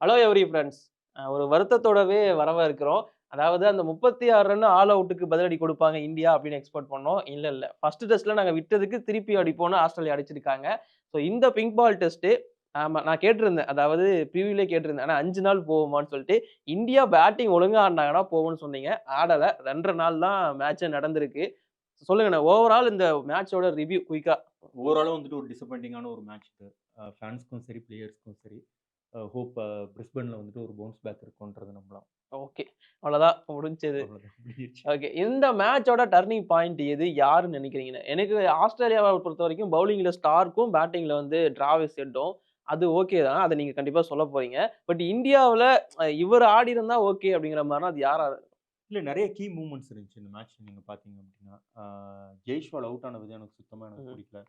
Hello every friends ஒரு வருத்தத்தோடவே வரவா இருக்கிறோம். அதாவது அந்த முப்பத்தி ஆறு ரன் ஆல் அவுட்டுக்கு பதிலடி கொடுப்பாங்க இந்தியா அப்படின்னு எக்ஸ்பெக்ட் பண்ணோம். இல்லை இல்லை. ஃபர்ஸ்ட் டெஸ்ட்ல நாங்கள் விட்டதுக்கு திருப்பி அடிப்போம்னு ஆஸ்திரேலியா அடிச்சிருக்காங்க. ஸோ இந்த பிங்க் பால் டெஸ்ட்டு ஆமாம் நான் கேட்டிருந்தேன். அதாவது ப்ரீவியூலே கேட்டிருந்தேன். ஆனால் அஞ்சு நாள் போகுமான்னு சொல்லிட்டு இந்தியா பேட்டிங் ஒழுங்காக ஆடினாங்கன்னா போகும்னு சொன்னீங்க. ஆடலை. ரெண்டரை நாள் தான் மேட்சே நடந்திருக்கு. சொல்லுங்கண்ணே ஓவரால் இந்த மேட்சோட ரிவ்யூ குயிக்காக ஓவராலும் வந்துட்டு ஒரு டிசப்பாயிண்டிங்கான ஒரு மேட்ச் ஃபேன்ஸ்க்கும் சரி பிளேயர்ஸ்க்கும் சரி. ஹோப் பிரிஸ்பனில் வந்துட்டு ஒரு பவுன்ஸ் பேக் இருக்கும்ன்றது நம்பலாம். ஓகே. அவ்வளோதான் முடிஞ்சது. ஓகே. இந்த மேட்சோட டர்னிங் பாயிண்ட் எது? யாருன்னு நினைக்கிறீங்க? எனக்கு ஆஸ்திரேலியாவை பொறுத்த வரைக்கும் பவுலிங்ல ஸ்டார்க்கும் பேட்டிங்ல வந்து டிராவிஸ் ஹெட்டும் அது ஓகே தான். அதை நீங்க கண்டிப்பா சொல்ல போறீங்க. பட் இந்தியாவில் இவர் ஆடி இருந்தா ஓகே அப்படிங்கிற மாதிரினா அது யாரா? இல்லை நிறைய கீ மூமெண்ட்ஸ் இருந்துச்சு இந்த மேட்ச் நீங்கள் பார்த்தீங்க அப்படின்னா. ஜெய்ஷ்வால் அவுட் ஆன விதம் எனக்கு சுத்தமாக எனக்கு. பிடிக்கல.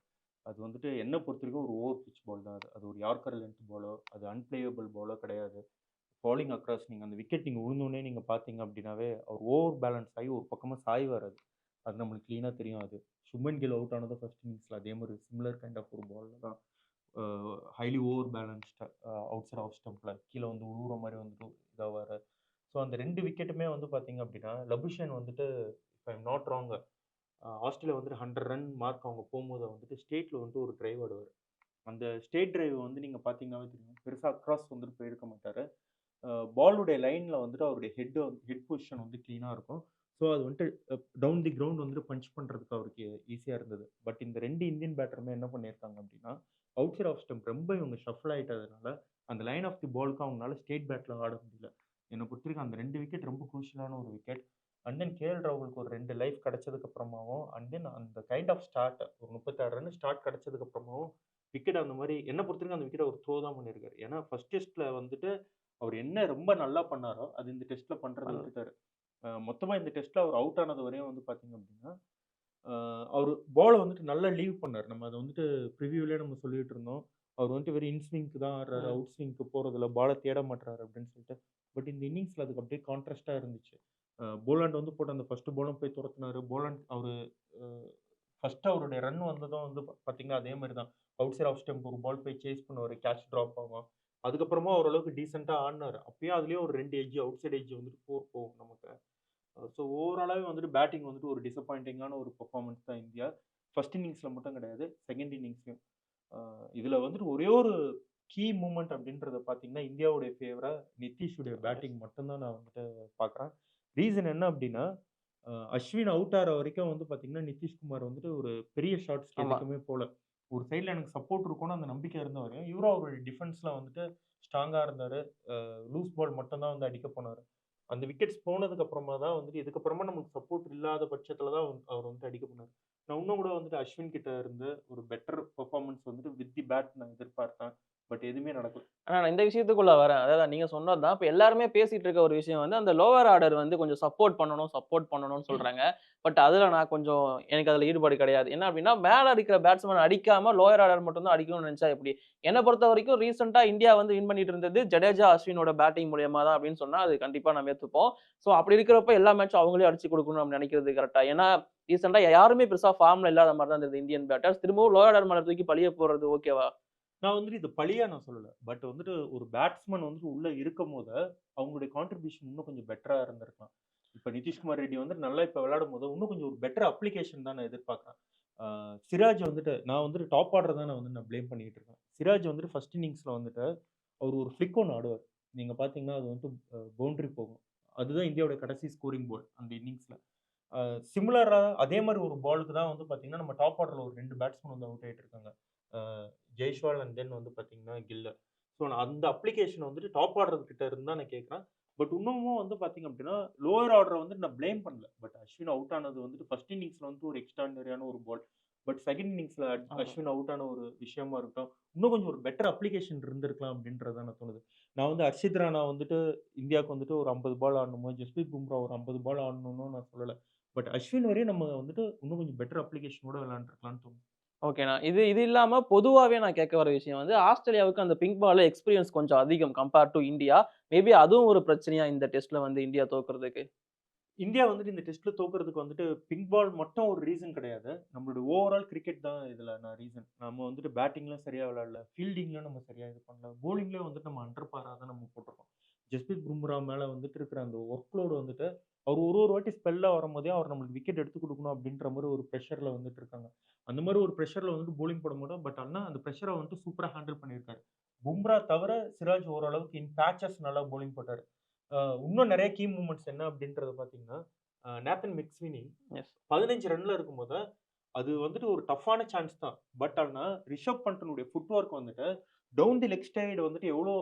அது வந்துட்டு என்னை பொறுத்த வரைக்கும் ஒரு ஓவர் பிச் பால் தான் அது. அது ஒரு யார்கர் லென்த் பாலோ அது அன்பிளேயபிள் பாலோ கிடையாது. ஃபாலிங் அக்ராஸ் நீங்கள் அந்த விக்கெட் நீங்கள் விழுந்தோடனே நீங்கள் பார்த்தீங்க அப்படின்னாவே அவர் ஓவர் பேலன்ஸ் ஆகி ஒரு பக்கமாக சாய் அது. அது நம்மளுக்கு க்ளீனாக தெரியும் அது. சுமன் கில் அவுட் ஆனது ஃபர்ஸ்ட் இன்னிங்ஸில் அதே மாதிரி சிம்லர் கைண்ட் ஆஃப் ஒரு பாலில் தான் ஹைலி ஓவர் பேலன்ஸ்டாக அவுட் சைட் ஆஃப் ஸ்டம்பில் கீழே வந்து உழுவுற மாதிரி வந்துட்டு இதாக வர ஸோ அந்த ரெண்டு விக்கெட்டுமே வந்து பார்த்தீங்க அப்படின்னா லபுஷன் வந்துட்டு இப்போ ஐம் நாட் ராங் ஆஸ்திரேலியா வந்துட்டு ஹண்ட்ரட் ரன் மார்க் அவங்க போகும்போது வந்துட்டு ஸ்டேட்டில் வந்துட்டு ஒரு டிரைவ் ஆடுவார். அந்த ஸ்டேட் டிரைவ் வந்து நீங்கள் பார்த்தீங்கன்னாவே தெரியும். பெருசாக கிராஸ் வந்துட்டு போயிருக்க மாட்டார். பாலுடைய லைனில் வந்துட்டு அவருடைய ஹெட் ஹெட் பொசிஷன் வந்து க்ளீனாக இருக்கும். ஸோ அது வந்துட்டு டவுன் தி கிரவுண்ட் வந்துட்டு பஞ்ச் பண்ணுறதுக்கு அவருக்கு ஈஸியாக இருந்தது. பட் இந்த ரெண்டு இந்தியன் பேட்டருமே என்ன பண்ணியிருக்காங்க அப்படின்னா அவுட் சைட் ஆஃப் ஸ்டம்ப் ரொம்ப இவங்க ஷஃபிள் ஆகிட்டதுனால அந்த லைன் ஆஃப் தி பாலுக்கு அவங்களால ஸ்டேட் பேட்டில் ஆட முடியல. என்னை பொறுத்திருக்க அந்த ரெண்டு விக்கெட் ரொம்ப குரூஷியலான ஒரு விக்கெட் அண்ட் தென் கேஎல் ராகுலுக்கு ஒரு ரெண்டு லைஃப் கிடைச்சதுக்கு அப்புறமாவும் அண்ட் தென் அந்த கைண்ட் ஆஃப் ஸ்டார்ட் ஒரு முப்பத்தாறு ரன் ஸ்டார்ட் கிடைச்சதுக்கு அப்புறமாவும் விக்கெட் அந்த மாதிரி என்ன பொறுத்திருக்க அந்த விக்கெட் அவர் த்ரோ தான் பண்ணியிருக்காரு. ஏன்னா ஃபர்ஸ்ட் டெஸ்ட்ல வந்துட்டு அவர் என்ன ரொம்ப நல்லா பண்ணாரோ அது இந்த டெஸ்ட்ல பண்றதை. விட்டுட்டாரு மொத்தமா இந்த டெஸ்ட்ல அவர் அவுட் ஆனது வரையும் வந்து பாத்தீங்க அப்படின்னா அவர் பாலை வந்துட்டு நல்லா லீவ் பண்ணார். நம்ம அதை வந்துட்டு ப்ரிவியூலே நம்ம சொல்லிட்டு இருந்தோம். அவர் வந்துட்டு வெறும் இன்ஸ்விங்க்கு தான் ஆடுறாரு. அவுட் ஸ்விங்க்கு போறதுல பாலை தேட மாட்டாரு அப்படின்னு சொல்லிட்டு பட் இந்த இன்னிங்ஸ்ல அதுக்கு அப்படியே கான்ட்ராஸ்டா இருந்துச்சு. போலாண்ட் வந்து போட்டு அந்த ஃபர்ஸ்ட் போலும் போய் துரத்துனாரு. போலாண்ட் அவர் ஃபர்ஸ்ட் அவருடைய ரன் வந்ததும் வந்து பார்த்தீங்கன்னா அதே மாதிரி தான் அவுட் சைட் ஆஃப் ஸ்டெம்ப் ஒரு பால் போய் சேஸ் பண்ணுவார். கேட்ச் ட்ராப் ஆகும். அதுக்கப்புறமா ஓரளவுக்கு டீசெண்டாக ஆடினார். அப்பயும் அதுலேயே ஒரு ரெண்டு எஜ்ஜி அவுட் சைட் எஜ்ஜி வந்துட்டு ஃபோர் போகும் நமக்கு. ஸோ ஓவராலாகவே வந்துட்டு பேட்டிங் வந்துட்டு ஒரு டிசப்பாயிண்டிங்கான ஒரு பர்ஃபார்மன்ஸ் தான் இந்தியா. ஃபர்ஸ்ட் இன்னிங்ஸில் மட்டும் கிடையாது. செகண்ட் இன்னிங்ஸ்லையும் இதில் வந்துட்டு ஒரே ஒரு கீ மூமெண்ட் அப்படின்றத பார்த்தீங்கன்னா இந்தியாவுடைய ஃபேவராக நிதிஷுடைய பேட்டிங் மட்டும்தான் நான் வந்துட்டு பார்க்குறேன் ரீசன் என்ன அப்படின்னா அஸ்வின் அவுட் ஆகிற வரைக்கும் வந்து பார்த்தீங்கன்னா நிதிஷ்குமார் வந்துட்டு ஒரு பெரிய ஆமா. எதுக்குமே போல. ஒரு சைடில் எனக்கு சப்போர்ட் இருக்கும்னு அந்த நம்பிக்கை இருந்த வரையும் இவரும் அவருடைய டிஃபென்ஸில் வந்துட்டு ஸ்ட்ராங்காக இருந்தார். லூஸ் பால் மட்டும்தான் வந்து அடிக்க போனார். அந்த விக்கெட்ஸ் போனதுக்கு அப்புறமா தான் வந்துட்டு இதுக்கப்புறமா நமக்கு சப்போர்ட் இல்லாத பட்சத்தில் தான் வந்து அவர் வந்துட்டு அடிக்க போனார். நான் இன்னும் கூட வந்துட்டு அஸ்வின் கிட்ட இருந்து ஒரு பெட்டர் பெர்ஃபார்மன்ஸ் வந்துட்டு வித் தி பேட் நான் எதிர்பார்த்தேன். பட் எதுவுமே நடக்கல. ஆனா நான் இந்த விஷயத்துக்குள்ள வரேன். அதாவது நீங்க சொன்னது தான். இப்போ எல்லாருமே பேசிட்டு இருக்க ஒரு விஷயம் வந்து அந்த லோவர் ஆர்டர் வந்து கொஞ்சம் சப்போர்ட் பண்ணணும் சப்போர்ட் பண்ணணும்னு சொல்றாங்க. பட் அதுல நான் கொஞ்சம் எனக்கு அதுல ஈடுபாடு கிடையாது. என்ன அப்படின்னா மேல அடிக்கிற பேட்ஸ்மேன் அடிக்காம லோயர் ஆர்டர் மட்டும் தான் அடிக்கணும்னு நினைச்சா எப்படி? என்னை பொறுத்த வரைக்கும் ரீசெண்டா இந்தியா வந்து வின் பண்ணிட்டு இருந்தது ஜடேஜா அஸ்வினோட பேட்டிங் மூலியமா தான் அப்படின்னு சொன்னா அது கண்டிப்பா நம்ம ஏத்துப்போம். ஸோ அப்படி இருக்கிறப்ப எல்லா மேட்சும் அவங்களே அடிச்சு கொடுக்கணும் நம்ம நினைக்கிறது கரெக்டா ஏன்னா ரீசெண்டா யாருமே பெருசா ஃபார்ம்ல இல்லாத மாதிரி தான் இருந்தது இந்தியன் பேட்டர்ஸ் திரும்பவும் லோயர் ஆர்டர் மேல தூக்கி பழிய போறது ஓகேவா நான் வந்துட்டு இது பழியா நான் சொல்லலை. பட் வந்துட்டு ஒரு பேட்ஸ்மேன் வந்துட்டு உள்ள இருக்கும் போது அவங்களுடைய கான்ட்ரிபியூஷன் இன்னும் கொஞ்சம் பெட்டரா இருந்திருக்கலாம். இப்போ நிதிஷ்குமார் ரெட்டி வந்துட்டு நல்லா இப்போ விளையாடும் போது இன்னும் கொஞ்சம் ஒரு பெட்டர் அப்ளிகேஷன் தான் நான் எதிர்பார்க்குறேன். சிராஜ் வந்துட்டு நான் வந்துட்டு டாப் ஆர்டர் தான் நான் வந்து நான் ப்ளேம் பண்ணிட்டு இருக்கேன். சிராஜ் வந்துட்டு ஃபர்ஸ்ட் இன்னிங்ஸ்ல வந்துட்டு அவர் ஒரு ஃபிளிக் ஒன்று ஆடுவார். நீங்க பாத்தீங்கன்னா அது வந்துட்டு பவுண்டரி போகும். அதுதான் இந்தியாவோட கடைசி ஸ்கோரிங் பால் அந்த இன்னிங்ஸ்ல சிமிலரா அதே மாதிரி ஒரு பாலுக்கு தான் வந்து பாத்தீங்கன்னா நம்ம டாப் ஆர்டர்ல ஒரு ரெண்டு பேட்ஸ்மேன் வந்து அவுட் ஆயிட்டு இருக்காங்க. ஜெய்ஷ்வால் அண்ட் தென் வந்து பாத்தீங்கன்னா கில்ல ஸோ அந்த அப்ளிகேஷன் வந்துட்டு டாப் ஆர்டர் கிட்ட இருந்தா நான் கேட்குறேன் பட் இன்னமும் வந்து பாத்தீங்க அப்படின்னா லோயர் ஆர்டரை வந்து நான் ப்ளேம் பண்ணல. பட் அஸ்வின் அவுட் ஆனது வந்துட்டு ஃபர்ஸ்ட் இன்னிங்ஸ்ல வந்து ஒரு எக்ஸ்ட்ராடனரியான ஒரு பால் பட் செகண்ட் இன்னிங்ஸ்ல. அஸ்வின் அவுட் ஆன ஒரு விஷயமா இருக்கட்டும் இன்னும் கொஞ்சம் ஒரு பெட்டர் அப்ளிகேஷன் இருந்திருக்கலாம் அப்படின்றத நான் தோணுது. நான் வந்து ஹர்ஷித் ராணா வந்துட்டு இந்தியாவுக்கு வந்துட்டு ஒரு ஐம்பது பால் ஆடணுமோ ஜஸ்பிரீத் பும்ரா ஒரு ஐம்பது பால் ஆடணும்னு நான் சொல்லலை. பட் அஸ்வின் வரையும் நம்ம வந்துட்டு இன்னும் கொஞ்சம் பெட்டர் அப்ளிகேஷனோட விளையாண்டுருக்கலாம்னு தோணுது. ஓகேண்ணா இது இது இல்லாமல் பொதுவாகவே நான் கேட்க வர விஷயம் வந்து ஆஸ்திரேலியாவுக்கு அந்த பிங்க் பால் எக்ஸ்பீரியன்ஸ் கொஞ்சம் அதிகம் கம்பேர் டு இந்தியா. மேபி அதுவும் ஒரு பிரச்சனையா இந்த டெஸ்ட்ல வந்து இந்தியா தோக்குறதுக்கு? இந்தியா வந்துட்டு இந்த டெஸ்ட்ல தோக்குறதுக்கு வந்துட்டு பிங்க் பால் மட்டும் ஒரு ரீசன் கிடையாது. நம்மளோட ஓவரால் கிரிக்கெட் தான் இதுல நான் ரீசன் நம்ம வந்துட்டு பேட்டிங்லாம் சரியா விளையாடல ஃபீல்டிங்லாம் நம்ம சரியா இது பண்ணல போலிங்லேயும் வந்துட்டு நம்ம அண்டர் பாரா தான் நம்ம போட்டிருக்கோம். ஜஸ்பிரித் பும்ரா மேல வந்துட்டு இருக்கிற அந்த ஒர்க் லோடு வந்துட்டு அவர் ஒரு ஒரு வாட்டி ஸ்பெல்ல வரும்போதே அவர் நம்மளுக்கு விக்கெட் எடுத்து கொடுக்கணும் அப்படின்ற மாதிரி ஒரு ப்ரெஷர்ல வந்துட்டு இருக்காங்க. அந்த மாதிரி ஒரு ப்ரெஷர்ல வந்துட்டு போலிங் போட மாட்டோம். பட் அண்ணா அந்த ப்ரெஷரை வந்துட்டு சூப்பரா ஹேண்டில் பண்ணியிருக்காரு. பும்ரா தவிர சிராஜ் ஓரளவுக்கு இன் பேச்சஸ் நல்லா போலிங் போட்டாரு. இன்னும் நிறைய கீ மூமெண்ட்ஸ் என்ன அப்படின்றத பார்த்தீங்கன்னா நேத்தன் மிக்ஸ்வினி பதினஞ்சு ரன்ல இருக்கும்போது அது வந்துட்டு ஒரு டஃப்பான சான்ஸ் தான். பட் ஆனா ரிஷப் பண்டனுடைய ஃபுட் ஒர்க் வந்துட்டு டவுன் தி லெக் ஸ்டைடு வந்துட்டு எவ்வளோ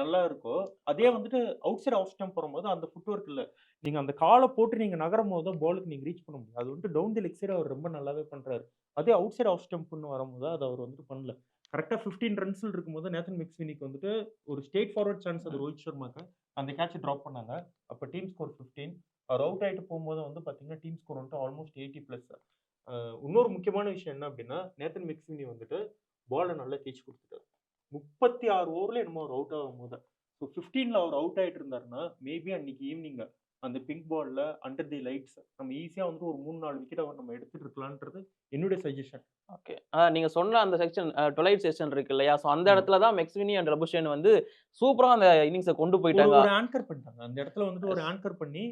நல்லா இருக்கோ அதே வந்துட்டு அவுட் சைட் ஆஃப் ஸ்டம்ப் வரும்போது அந்த ஃபுட் ஒர்க் இல்லை. நீங்க அந்த காலை போட்டு நீங்க நகரும் போது தான் பாலுக்கு நீங்க ரீச் பண்ண முடியும். அது வந்துட்டு டவுன் தி லெக் சைடு அவர் ரொம்ப நல்லாவே பண்றாரு. அதே அவுட் சைட் ஆஃப் ஸ்டம்ப்னு வரும்போது அதை அவர் வந்துட்டு பண்ணல. கரெக்டாக ஃபிஃப்டீன் ரன்ஸில் இருக்கும்போது நேத்தன் மிக்ஸ்வினிக்கு வந்துட்டு ஒரு ஸ்டேட் ஃபார்வர்ட் சான்ஸ் அது ரோஹித் சர்மாக்கு. அந்த கேட்ச் ட்ராப் பண்ணாங்க. அப்போ டீம் ஸ்கோர் ஃபிஃப்டீன் அவர் அவுட் ஆகிட்டு போகும்போது வந்து பார்த்தீங்கன்னா டீம் ஸ்கோர் வந்துட்டு ஆல்மோஸ்ட் எயிட்டி ப்ளஸ். இன்னொரு முக்கியமான விஷயம் என்ன அப்படின்னா நேத்தன் மிக்ஸ்வினி வந்துட்டு பாலை நல்லா தேய்ச்சி கொடுத்துட்டாரு. முப்பத்தி ஆறு ஓவரில் என்னமோ அவர் அவுட் ஆகும் போது. ஸோ ஃபிஃப்டீனில் அவர் அவுட் ஆகிட்டு இருந்தாருன்னா மேபி அன்னைக்கு ஈவினிங் அந்த பிங்க் பால்ல அண்டர் தி லைட்ஸ் நம்ம ஈஸியாக வந்துட்டு ஒரு மூணு நாலு விக்கெட் அவர் நம்ம எடுத்துட்டு இருக்கலான்றது என்னுடைய சஜஷன் ஓகே நீங்க சொன்ன அந்த செக்ஷன் டுவெலைட் செக்ஷன் இருக்கு இல்லையா? ஸோ அந்த. இடத்துல தான் மெக்ஸ்வினி அண்ட் ரபுஷன் வந்து சூப்பரா அந்த இன்னிங்ஸை கொண்டு போயிட்டாங்க. ஒரு ஆங்கர் பண்ணிட்டாங்க. அந்த இடத்துல வந்துட்டு ஒரு. ஆங்கர் பண்ணி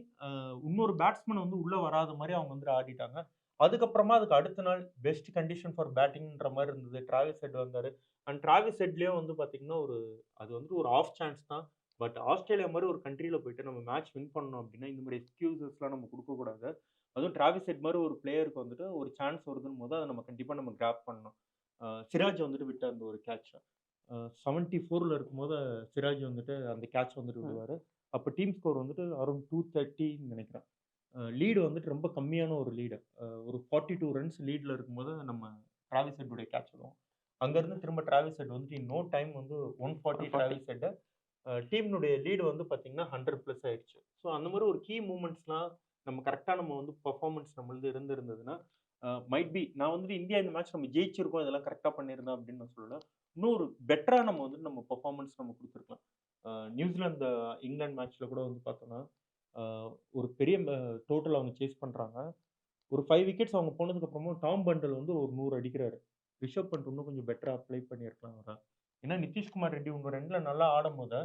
இன்னொரு பேட்ஸ்மேன் வந்து உள்ள வராத மாதிரி அவங்க வந்து ஆடிட்டாங்க. அதுக்கப்புறமா அதுக்கு அடுத்த நாள் பெஸ்ட் கண்டிஷன் ஃபார் பேட்டிங்ன்ற மாதிரி இருந்தது. டிராவிஸ் ஹெட் வந்தாரு. அண்ட் டிராவிஸ் ஹெட்லயும் வந்து பாத்தீங்கன்னா ஒரு அது வந்து ஒரு ஆஃப் சான்ஸ் தான். பட் ஆஸ்திரேலியா மாதிரி ஒரு கண்ட்ரியில போயிட்டு நம்ம மேட்ச் வின் பண்ணணும் அப்படின்னா இந்த மாதிரி எக்ஸ்கியூசஸ்லாம் நம்ம கொடுக்கக்கூடாது அதுவும் டிராவிஸ் ஹெட் மாதிரி ஒரு பிளேயருக்கு வந்துட்டு ஒரு சான்ஸ் வருதுன்னு போது அதை நம்ம கண்டிப்பா நம்ம கிராப் பண்ணணும். சிராஜ் வந்துட்டு விட்ட அந்த ஒரு கேட்ச் செவன்ட்டி ஃபோரில் இருக்கும்போது சிராஜ் வந்துட்டு அந்த கேட்ச் வந்துட்டு. விடுவார். அப்போ டீம் ஸ்கோர் வந்துட்டு அரௌண்ட் டூ தேர்ட்டின்னு நினைக்கிறேன். லீடு வந்துட்டு ரொம்ப கம்மியான ஒரு லீடு ஒரு ஃபார்ட்டி டூ ரன்ஸ் லீடில் இருக்கும்போது நம்ம டிராவிஸ் ஹெட்டுடைய கேட்ச் விடுவோம் அங்கேருந்து திரும்ப டிராவிஸ் ஹெட் வந்துட்டு நோ டைம் வந்து ஒன் ஃபார்ட்டி 140. டிராவிஸ் ஹெட்டு டீம்னுடைய லீடு வந்து பார்த்தீங்கன்னா ஹண்ட்ரட் ப்ளஸ் ஆயிடுச்சு. ஸோ அந்த மாதிரி ஒரு கீ மூமெண்ட்ஸ்லாம் நம்ம கரெக்டாக நம்ம வந்து பர்ஃபார்மன்ஸ் நம்மளது இருந்திருந்ததுன்னா மைட் பி நான் வந்துட்டு இந்தியா இந்த மேட்ச் நம்ம ஜெயிச்சிருக்கோம் இதெல்லாம் கரெக்டாக பண்ணியிருந்தோம் அப்படின்னு நான் சொல்லல. இன்னொரு பெட்டராக நம்ம வந்து நம்ம பர்ஃபார்மன்ஸ் நம்ம கொடுத்துருக்கலாம். நியூசிலாந்து இங்கிலாந்து மேட்ச்ல கூட வந்து பார்த்தோன்னா ஒரு பெரிய டோட்டல் அவங்க சேஸ் பண்ணுறாங்க ஒரு ஃபைவ் விக்கெட்ஸ் அவங்க போனதுக்கப்புறமும் டாம் பண்டல் வந்து ஒரு நூறு அடிக்கிறாரு. ரிஷப் பண்ட் இன்னும் கொஞ்சம் பெட்டராக அப்ளை பண்ணியிருக்கலாம் அவரை. ஏன்னா நிதிஷ்குமார் ரெட்டி உங்கள் ரெண்டில் நல்லா ஆடும் போது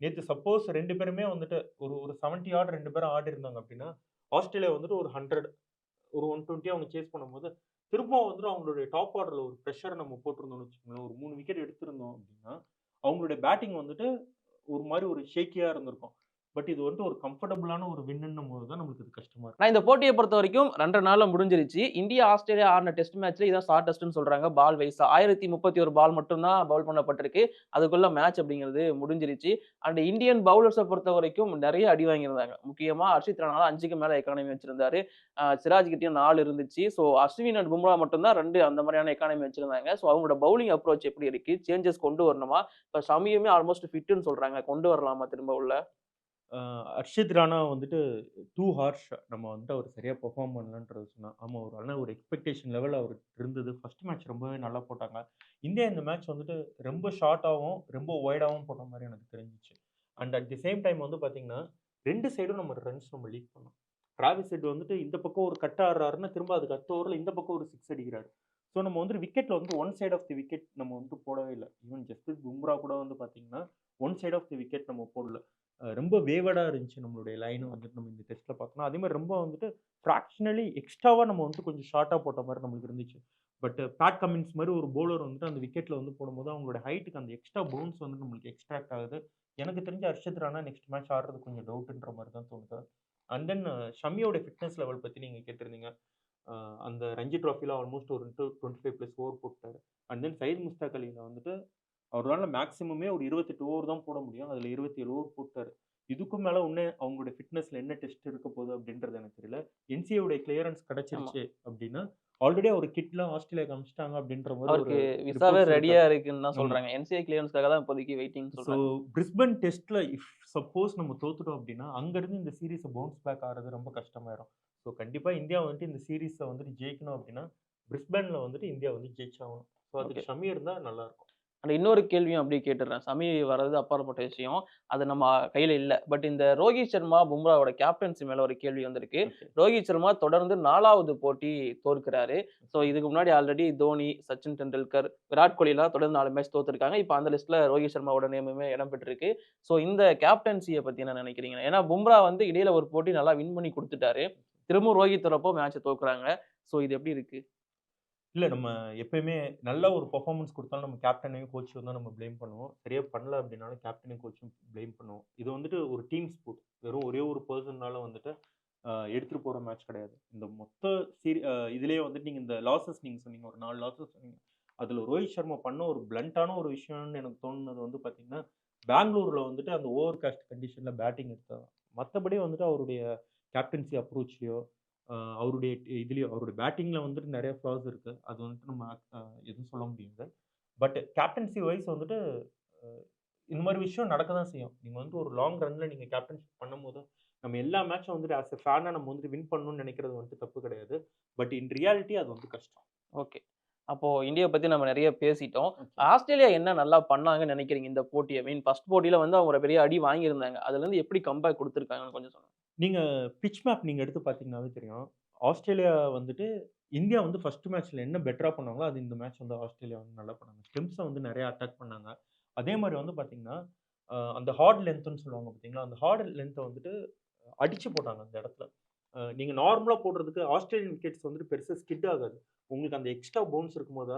நேற்று சப்போஸ் ரெண்டு பேருமே வந்துட்டு ஒரு ஒரு செவன்ட்டி ஆட் ரெண்டு பேரும் ஆடி இருந்தாங்க அப்படின்னா ஆஸ்திரேலியா வந்துட்டு ஒரு ஹண்ட்ரட் ஒரு ஒன் டுவெண்ட்டி அவங்க சேஸ் பண்ணும்போது திரும்பவும் வந்துட்டு அவங்களுடைய டாப் ஆர்டரில் ஒரு ப்ரெஷர் நம்ம போட்டிருந்தோம்னு வச்சுக்கோங்களேன். ஒரு மூணு விக்கெட் எடுத்திருந்தோம் அப்படின்னா அவங்களுடைய பேட்டிங் வந்துட்டு ஒரு மாதிரி ஒரு ஷேக்கியாக இருந்திருக்கும். பட் இது வந்து ஒரு கம்ஃபர்டபுளான ஒரு வின்னும் போது தான் நம்மளுக்கு இது கஷ்டமா இருக்கு. நான் இந்த போட்டியை பொறுத்த வரைக்கும் ரெண்டரை நாளில் முடிஞ்சிருச்சு. இந்தியா ஆஸ்திரேலியா ஆடின டெஸ்ட் மேட்ச்ல இதான் ஷார்டஸ்ட்னு சொல்றாங்க. பால் வைஸா ஆயிரத்தி முப்பத்தி ஒரு பால் மட்டும்தான் பவுல் பண்ணப்பட்டிருக்கு. அதுக்குள்ள மேட்ச் அப்படிங்கிறது முடிஞ்சிருச்சு. அண்ட் இந்தியன் பவுலர்ஸை பொறுத்த வரைக்கும் நிறைய அடி வாங்கியிருந்தாங்க. முக்கியமா அர்ஷித் ராணால அஞ்சுக்கு மேல எக்கானமி வச்சிருந்தாரு. சிராஜ் கிட்டயும் நாலு இருந்துச்சு. ஸோ அஸ்வின் அண்ட் பும்ரா மட்டும்தான் ரெண்டு அந்த மாதிரியான எக்கானமி வச்சிருந்தாங்க. ஸோ அவங்களோட பவுலிங் அப்ரோச் எப்படி இருக்கு? சேஞ்சஸ் கொண்டு வரணுமா? இப்போ ஷமியுமே ஆல்மோஸ்ட் ஃபிட்னு சொல்றாங்க. கொண்டு வரலாமா திரும்ப உள்ள? அர்ஷித் ராணா வந்துட்டு டூ ஹார்ஷ் நம்ம வந்துட்டு அவர் சரியாக பெர்ஃபார்ம் பண்ணலன்றது சொன்னா ஆமாம் ஒரு ஆனால் ஒரு எக்ஸ்பெக்டேஷன் லெவல் அவர் இருந்தது. ஃபர்ஸ்ட் மேட்ச் ரொம்பவே நல்லா போட்டாங்க. இந்தியா இந்த மேட்ச் வந்துட்டு ரொம்ப ஷார்ட்டாகவும் ரொம்ப ஒய்டாகவும் போட்ட மாதிரி எனக்கு தெரிஞ்சிச்சு. And at the same time வந்து பார்த்தீங்கன்னா ரெண்டு சைடும் நம்ம ரன்ஸ் நம்ம லீக் பண்ணோம். டிராவிஸ் ஹெட் வந்துட்டு இந்த பக்கம் ஒரு கட் ஆடுறாருன்னா திரும்ப அதுக்கு அடுத்த ஓவரில் இந்த பக்கம் ஒரு சிக்ஸ் அடிக்கிறாரு. ஸோ நம்ம வந்து விக்கெட்டில் வந்து one side of the wicket நம்ம வந்து போடவே இல்லை. ஈவன் ஜஸ்பிரித் பும்ரா கூட வந்து பார்த்தீங்கன்னா one side of the wicket நம்ம போடல. ரொம்ப வேவடாக இருந்துச்சு நம்மளுடைய லைனும் வந்துட்டு நம்ம இந்த டெஸ்ட்டில் பார்த்தோம்னா அதே மாதிரி ரொம்ப வந்துட்டு ஃப்ராக்ஷனலி எக்ஸ்ட்ராவாக நம்ம வந்துட்டு கொஞ்சம் ஷார்ட்டாக போட்ட மாதிரி நம்மளுக்கு இருந்துச்சு. பட் பேட் கமின்ஸ் மாதிரி ஒரு பவுலர் வந்துட்டு அந்த விக்கெட்டில் வந்து போடும்போது அவங்களோட ஹைட்டுக்கு அந்த எக்ஸ்ட்ரா பவுன்ஸ் வந்து நம்மளுக்கு எக்ஸ்ட்ராக்ட் ஆகுது. எனக்கு தெரிஞ்ச ஹர்ஷத் ராணா நெக்ஸ்ட் மேட்ச் ஆடுறது கொஞ்சம் டவுட்டுன்ற மாதிரி தான் தோணுது. அண்ட் தென் ஷமியோட ஃபிட்னஸ் லெவல் பற்றி நீங்கள் கேட்டிருந்தீங்க. அந்த ரஞ்சி ட்ராஃபியில் ஆல்மோஸ்ட் ஒரு டுவெண்ட்டி ஃபைவ் ப்ளஸ் ஓவர் போட்டார். அண்ட் தென் சயித் முஸ்தாக் அலியில் வந்துட்டு அவரால் மேக்ஸிமமே ஒரு இருபத்தெட்டு ஓவர் தான் போட முடியும். அதில் இருபத்தி ஏழு ஓவர் போட்டார். இதுக்கும் மேலே இன்னும் அவங்களோட ஃபிட்னஸில் என்ன டெஸ்ட் இருக்க போகுது அப்படின்றது எனக்கு தெரியல. என்சிஏவுடைய கிளியரன்ஸ் கிடைச்சிருச்சு அப்படின்னா ஆல்ரெடி அவர் கிட்லாம் ஆஸ்திரேலியா காமிச்சிட்டாங்க அப்படின்ற மாதிரி ஒரு அவருக்கு விசாவே ரெடியா இருக்கு. இருக்குன்னு தான். சொல்றாங்க. என்சிஐ கிளியரன்ஸ்க்காக தான் இப்போதைக்கு வெயிட்டிங் ஸோ பிரிஸ்பன் டெஸ்ட்ல இஃப் சப்போஸ் நம்ம தோத்துட்டோம் அப்படின்னா அங்கேருந்து இந்த சீரீஸை பவுன்ஸ் பேக் ஆகிறது ரொம்ப கஷ்டமாயிரும். ஸோ கண்டிப்பாக இந்தியா வந்துட்டு இந்த சீரீஸை வந்துட்டு ஜெயிக்கணும் அப்படின்னா பிரிஸ்பன்ல வந்துட்டு இந்தியா வந்து ஜெயிச்சாகணும். ஸோ அதுக்கு. ஷமி இருந்தால் நல்லா இருக்கும் அண்ட் இன்னொரு கேள்வியும் அப்படியே கேட்டுடுறேன் சமி வர்றது அப்பாற்பட்ட விஷயம். அது நம்ம கையில இல்ல. பட் இந்த ரோஹித் சர்மா பும்ராவோட கேப்டன்சி மேல ஒரு கேள்வி வந்திருக்கு. ரோஹித் சர்மா தொடர்ந்து நாலாவது போட்டி தோற்கிறாரு. ஸோ இதுக்கு முன்னாடி ஆல்ரெடி தோனி சச்சின் டெண்டுல்கர் விராட் கோலிலாம் தொடர்ந்து நாலு மேட்ச் தோத்துருக்காங்க. இப்போ அந்த லிஸ்ட்ல ரோஹித் சர்மாவோட நேமுமே இடம் பெற்றிருக்கு. ஸோ இந்த கேப்டன்சியை பத்தி என்ன நினைக்கிறீங்க? ஏன்னா பும்ரா வந்து இடையில ஒரு போட்டி நல்லா வின் பண்ணி கொடுத்துட்டாரு. திரும்பவும் ரோஹித் வரப்போ மேட்சை தோக்குறாங்க. ஸோ இது எப்படி இருக்கு? இல்லை நம்ம எப்பயுமே நல்ல ஒரு பர்ஃபார்மன்ஸ் கொடுத்தாலும் நம்ம கேப்டனையும் கோச்சும் தான் நம்ம ப்ளேம் பண்ணுவோம். சரியாக பண்ணல அப்படின்னாலும் கேப்டனையும் கோச்சும் ப்ளேம் பண்ணுவோம். இது வந்துட்டு ஒரு டீம் ஸ்போர்ட் வெறும் ஒரே ஒரு பர்சன்னால வந்துட்டு எடுத்துகிட்டு போகிற மேட்ச் கிடையாது. இந்த மொத்த சீரி இதுலேயே வந்துட்டு நீங்கள் இந்த லாசஸ் நீங்கள் சொன்னீங்க ஒரு நாலு லாசஸ் சொன்னீங்க. அதில் ரோஹித் சர்மா பண்ண ஒரு பிளண்டான ஒரு விஷயம்னு எனக்கு தோணுனது வந்து பார்த்தீங்கன்னா பெங்களூரில் வந்துட்டு அந்த ஓவர் காஸ்ட் கண்டிஷனில் பேட்டிங் எடுத்தாங்க மற்றபடி வந்துட்டு அவருடைய கேப்டன்சி அப்ரோச்லையோ அவருடைய இதுலயோ அவருடைய பேட்டிங்ல வந்துட்டு நிறைய ஃப்ளாஸ் இருக்கு. அது வந்துட்டு நம்ம எதுவும் சொல்ல முடியாது. பட் கேப்டன்சி வைஸ் வந்துட்டு இந்த மாதிரி விஷயம் நடக்க தான் செய்யும். நீங்க வந்து ஒரு லாங் ரன்ல நீங்க கேப்டன்ஷிப் பண்ணும்போது நம்ம எல்லா மேட்சும் வந்துட்டு ஆஸ் எ ஃபேனா நம்ம வந்துட்டு வின் பண்ணணும்னு நினைக்கிறது வந்துட்டு தப்பு கிடையாது. பட் இன் ரியாலிட்டி அது வந்து கஷ்டம். ஓகே அப்போ இந்தியாவை பத்தி நம்ம நிறைய பேசிட்டோம். ஆஸ்திரேலியா என்ன நல்லா பண்ணாங்கன்னு நினைக்கிறீங்க? இந்த போட்டியை மீன் ஃபர்ஸ்ட் போட்டியில வந்து அவங்க ஒரு பெரிய அடி வாங்கியிருந்தாங்க. அதுல இருந்து எப்படி கம்பேக் கொடுத்துருக்காங்கன்னு கொஞ்சம் சொல்லுங்க. நீங்க பிட்ச் மேப் நீங்க எடுத்து பார்த்தீங்கன்னாவே தெரியும். ஆஸ்திரேலியா வந்துட்டு இந்தியா வந்து ஃபர்ஸ்ட் மேட்ச்ல என்ன பெட்டரா பண்ணாங்களோ அது இந்த மேட்ச் வந்து ஆஸ்திரேலியா வந்து நல்லா பண்ணாங்க. ஸ்டெம்ஸை வந்து நிறைய அட்டாக் பண்ணாங்க. அதே மாதிரி வந்து பாத்தீங்கன்னா ஆஹ் அந்த ஹார்ட் லென்த்னு சொல்லுவாங்க பார்த்தீங்களா அந்த ஹார்ட் லென்த்தை வந்துட்டு அடிச்சு போட்டாங்க அந்த இடத்துல. ஆஹ் நீங்க நார்மலா போடுறதுக்கு ஆஸ்திரேலியன் விக்கெட்ஸ் வந்துட்டு பெருசா ஸ்கிட் ஆகாது. உங்களுக்கு அந்த எக்ஸ்ட்ரா பவுன்ஸ் இருக்கும்போது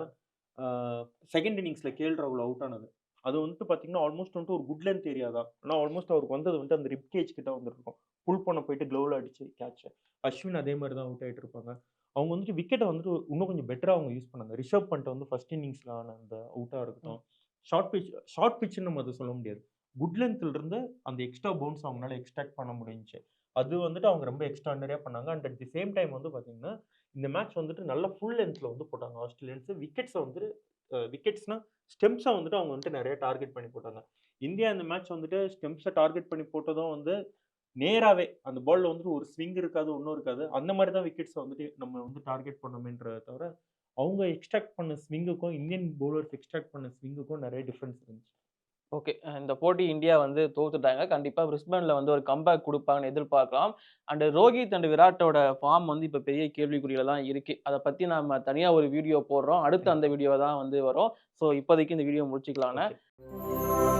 செகண்ட் இன்னிங்ஸ்ல கேஎல் ராகுல் அவுட் ஆனது. அது வந்துட்டு பாத்தீங்கன்னா ஆல்மோஸ்ட் வந்துட்டு ஒரு குட் லென்த் ஏரியா தான். ஆனால் ஆல்மோஸ்ட் அவருக்கு வந்தது வந்துட்டு அந்த ரிப் கேஜ் கிட்ட வந்துருக்கும். புல் பண்ண போயிட்டு க்ளோவில் அடிச்சு கேட்ச் அஸ்வின் அதே மாதிரி தான் அவுட் ஆயிட்டு இருப்பாங்க. அவங்க வந்துட்டு விக்கெட்டை வந்துட்டு இன்னும் கொஞ்சம் பெட்டராக அவங்க யூஸ் பண்ணாங்க. ரிஷப் பண்ணிட்டு வந்து ஃபர்ஸ்ட் இன்னிங்ஸ்ல ஆன அந்த அவுட்டாக இருக்கட்டும். ஷார்ட் பிச் ஷார்ட் பிச்சுன்னு நம்ம அதை சொல்ல முடியாது. குட் லென்த்ல இருந்து அந்த எக்ஸ்ட்ரா பவுன்ஸ் அவங்களால எக்ஸ்ட்ராக்ட் பண்ண முடிஞ்சுச்சு. அது வந்துட்டு அவங்க ரொம்ப எக்ஸ்ட்ராடனரியாக பண்ணாங்க. And at the same time வந்து பார்த்தீங்கன்னா இந்த மேட்ச் வந்துட்டு நல்ல ஃபுல் லென்த்தில் வந்து போட்டாங்க. ஆஸ்திரேலியன்ஸ் விக்கெட்ஸை வந்துட்டு விக்கெட்ஸ்னால் ஸ்டெம்ஸை வந்துட்டு அவங்க வந்துட்டு நிறைய டார்கெட் பண்ணி போட்டாங்க. இந்தியா இந்த மேட்ச் வந்துட்டு ஸ்டெம்ஸை டார்கெட் பண்ணி போட்டதும் வந்து நேராகவே அந்த பால்ல வந்துட்டு ஒரு ஸ்விங் இருக்காது ஒன்றும் இருக்காது. அந்த மாதிரி தான் விக்கெட்ஸை வந்துட்டு நம்ம வந்து டார்கெட் பண்ணோமேன்றத தவிர அவங்க எக்ஸ்ட்ராக்ட் பண்ண ஸ்விங்குக்கும் இந்தியன் பவுலர்ஸ் எக்ஸ்ட்ராக்ட் பண்ண ஸ்விங்குக்கும் நிறைய டிஃப்ரென்ஸ் இருந்துச்சு. ஓகே. இந்த போட்டி இந்தியா வந்து தோத்துட்டாங்க. கண்டிப்பா பிரிஸ்பேன்ல வந்து ஒரு கம்பேக் கொடுப்பாங்கன்னு எதிர்பார்க்கலாம். அண்ட் ரோஹித் அண்ட் விராட்டோட ஃபார்ம் வந்து இப்போ பெரிய கேள்விக்குறியில தான் இருக்கு. அதை பத்தி நாம தனியா ஒரு வீடியோ போடுறோம். அடுத்து அந்த வீடியோ தான் வந்து வரும். ஸோ இப்போதைக்கு இந்த வீடியோ முடிச்சுக்கலாம்னு. Okay.